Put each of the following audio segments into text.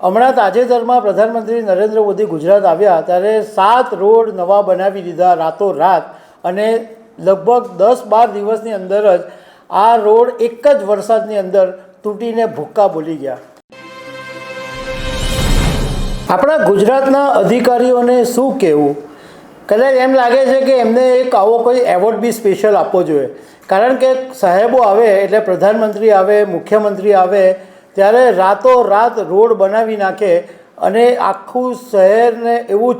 હમણાં તાજેતરમાં પ્રધાનમંત્રી નરેન્દ્ર મોદી ગુજરાત આવ્યા ત્યારે સાત રોડ નવા બનાવી દીધા રાતોરાત અને લગભગ દસ બાર દિવસની અંદર જ આ રોડ એક જ વરસાદની અંદર તૂટીને ભૂક્કા બોલી ગયા. આપણા ગુજરાતના અધિકારીઓને શું કહેવું? કદાચ એમ લાગે છે કે એમને એક આવો કોઈ એવોર્ડ બી સ્પેશિયલ આપવો જોઈએ. કારણ કે સાહેબો આવે એટલે પ્રધાનમંત્રી આવે, મુખ્યમંત્રી આવે ત્યારે રાતોરાત રોડ બનાવી નાખે અને આખું શહેરને એવું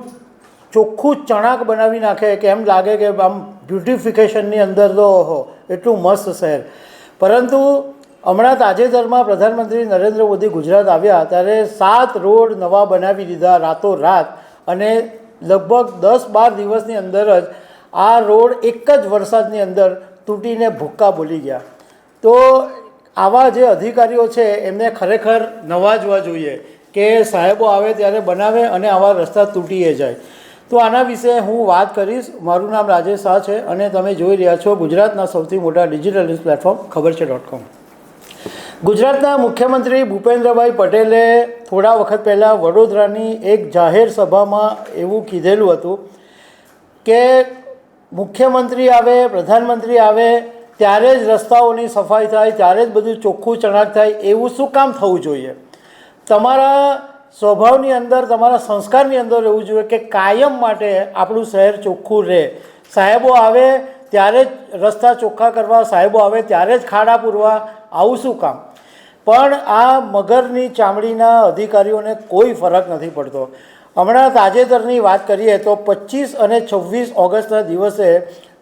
ચોખ્ખું ચણાક બનાવી નાખે કે એમ લાગે કે આમ બ્યુટિફિકેશનની અંદર તો ઓહો, એટલું મસ્ત શહેર. પરંતુ હમણાં તાજેતરમાં પ્રધાનમંત્રી નરેન્દ્ર મોદી ગુજરાત આવ્યા ત્યારે સાત રોડ નવા બનાવી દીધા રાતોરાત અને લગભગ દસ બાર દિવસની અંદર જ આ રોડ એક જ વરસાદની અંદર તૂટીને ભૂક્કા બોલી ગયા. તો આવા જે અધિકારીઓ છે, એમને ખરેખર નવાજવા જોઈએ કે સાહેબો આવે ત્યારે બનાવે અને આવા રસ્તા તૂટીએ જાય. તો આના વિશે હું વાત કરીશ. મારું નામ રાજેશ શાહ છે અને તમે જોઈ રહ્યા છો ગુજરાતના સૌથી મોટા ડિજિટલ ન્યૂઝ પ્લેટફોર્મ, ખબર છે ડોટ કોમ ગુજરાતના મુખ્યમંત્રી ભૂપેન્દ્રભાઈ પટેલે થોડા વખત પહેલાં વડોદરાની એક જાહેર સભામાં એવું કીધેલું હતું કે મુખ્યમંત્રી આવે, પ્રધાનમંત્રી આવે ત્યારે જ રસ્તાઓની સફાઈ થાય, ત્યારે જ બધું ચોખ્ખું ચણાક થાય, એવું શું કામ થવું જોઈએ? તમારા સ્વભાવની અંદર, તમારા સંસ્કારની અંદર રહેવું જોઈએ કે કાયમ માટે આપણું શહેર ચોખ્ખું રહે. સાહેબો આવે ત્યારે જ રસ્તા ચોખ્ખા કરવા, સાહેબો આવે ત્યારે જ ખાડા પૂરવા, આવું શું કામ? પણ આ મગરની ચામડીના અધિકારીઓને કોઈ ફરક નથી પડતો. હમણાં તાજેતરની વાત કરીએ તો પચીસ અને છવ્વીસ ઓગસ્ટના દિવસે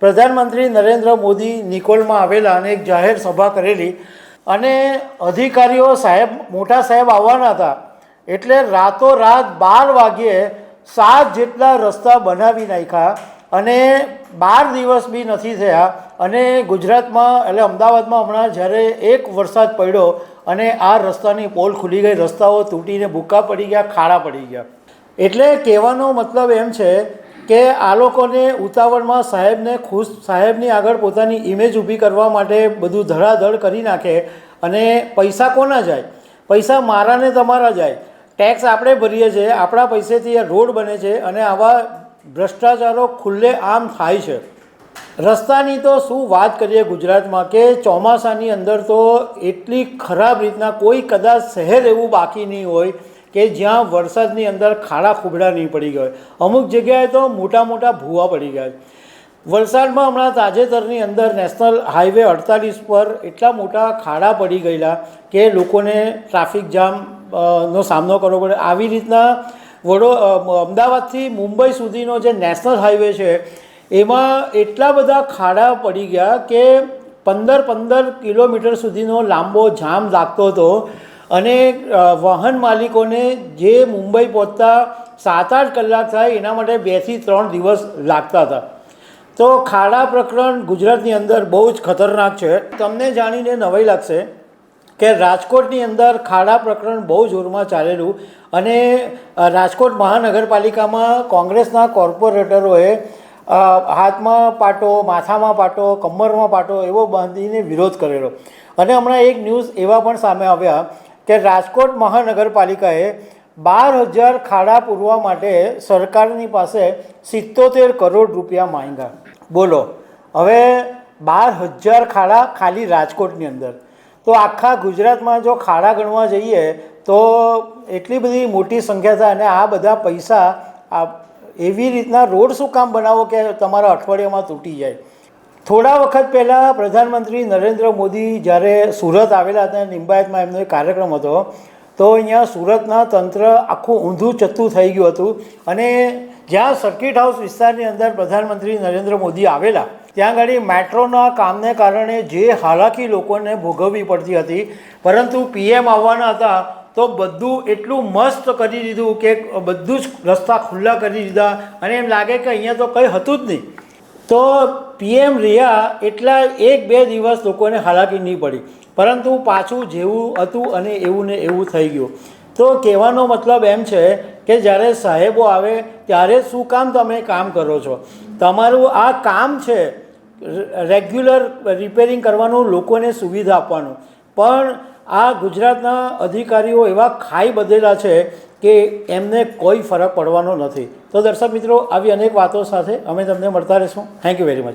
પ્રધાનમંત્રી નરેન્દ્ર મોદી નિકોલમાં આવેલા અને એક જાહેર સભા કરેલી. અને અધિકારીઓ સાહેબ, મોટા સાહેબ આવવાના હતા. એટલે રાતોરાત બાર વાગ્યે સાત જેટલા રસ્તા બનાવી નાખ્યા અને બાર દિવસ બી નથી થયા. અને ગુજરાતમાં, એટલે અમદાવાદમાં હમણાં જ્યારે એક વરસાદ પડ્યો અને આ રસ્તાની પોલ ખુલી ગઈ, રસ્તાઓ તૂટીને ભૂકા પડી ગયા, ખાડા પડી ગયા. એટલે કહેવાનો મતલબ એમ છે કે આ લોકોને ઉતાવળમાં સાહેબને ખુશ, સાહેબની આગળ પોતાની ઇમેજ ઊભી કરવા માટે બધું ધડાધડ કરી નાખે અને પૈસા કોના જાય? પૈસા મારા ને તમારા જાય. ટેક્સ આપણે ભરીએ છીએ, આપણા પૈસેથી આ રોડ બને છે અને આવા ભ્રષ્ટાચારો ખુલ્લે આમ થાય છે. રસ્તાની તો શું વાત કરીએ ગુજરાતમાં કે ચોમાસાની અંદર તો એટલી ખરાબ રીતના કોઈ કદાચ શહેર એવું બાકી નહીં હોય કે જ્યાં વરસાદની અંદર ખાડા ખૂબડા નહીં પડી ગયા અમુક જગ્યાએ તો મોટા મોટા ભૂવા પડી ગયા વલસાડમાં હમણાં તાજેતરની અંદર નેશનલ હાઈવે અડતાલીસ પર એટલા મોટા ખાડા પડી ગયેલા કે લોકોને ટ્રાફિક જામ નો સામનો કરવો પડે. આવી રીતના વડો અમદાવાદથી મુંબઈ સુધીનો જે નેશનલ હાઈવે છે, એમાં એટલા બધા ખાડા પડી ગયા કે પંદર પંદર કિલોમીટર સુધીનો લાંબો જામ લાગતો હતો. અને વાહન માલિકોને જે મુંબઈ પહોંચતા સાત આઠ કલાક થાય, એના માટે બેથી ત્રણ દિવસ લાગતા હતા. તો ખાડા પ્રકરણ ગુજરાતની અંદર બહુ જ ખતરનાક છે. તમને જાણીને નવાઈ લાગશે કે રાજકોટની અંદર ખાડા પ્રકરણ બહુ જોરમાં ચાલેલું અને રાજકોટ મહાનગરપાલિકામાં કોંગ્રેસના કોર્પોરેટરોએ હાથમાં પાટો, માથામાં પાટો, કમરમાં પાટો એવો બાંધીને વિરોધ કરેલો. અને હમણાં એક ન્યૂઝ એવા પણ સામે આવ્યા કે રાજકોટ મહાનગરપાલિકાએ બાર હજાર ખાડા પૂરવા માટે સરકારની પાસે સિત્તોતેર કરોડ રૂપિયા માંગ્યા. બોલો, હવે બાર હજાર ખાડા ખાલી રાજકોટની અંદર. તો આખા ગુજરાતમાં જો ખાડા ગણવા જઈએ, તો એટલી બધી મોટી સંખ્યા થાય અને આ બધા પૈસા, આ એવી રીતના રોડ શું કામ બનાવો કે તમારા અઠવાડિયામાં તૂટી જાય? થોડા વખત પહેલાં પ્રધાનમંત્રી નરેન્દ્ર મોદી જ્યારે સુરત આવેલા હતા લિંબાયતમાં એમનો એક કાર્યક્રમ હતો, તો અહીંયા સુરતના તંત્ર આખું ઊંધું ચત્તું થઈ ગયું હતું અને જ્યાં સર્કિટ હાઉસ વિસ્તારની અંદર પ્રધાનમંત્રી નરેન્દ્ર મોદી આવેલા, ત્યાં આગળ મેટ્રોના કામને કારણે જે હાલાકી લોકોને ભોગવવી પડતી હતી, પરંતુ પીએમ આવવાના હતા, તો બધું એટલું મસ્ત કરી દીધું કે બધું જ રસ્તા ખુલ્લા કરી દીધા અને એમ લાગે કે અહીંયા તો કંઈ હતું જ નહીં. તો પીએમ રહ્યા એટલા એક બે દિવસ લોકોને હાલાકી નહીં પડી. પરંતુ પાછું જેવું હતું અને એવું ને એવું થઈ ગયું. તો કહેવાનો મતલબ એમ છે કે જ્યારે સાહેબો આવે ત્યારે શું કામ તમે કામ કરો છો? તમારું આ કામ છે રેગ્યુલર રિપેરિંગ કરવાનું, લોકોને સુવિધા આપવાનું. પણ આ ગુજરાતના અધિકારીઓ એવા ખાઈ બધેલા છે કે એમને કોઈ ફરક પડવાનો નથી. તો દર્શક મિત્રો, આવી અનેક વાતો સાથે અમે તમને મળતા રહીશું. Thank you very much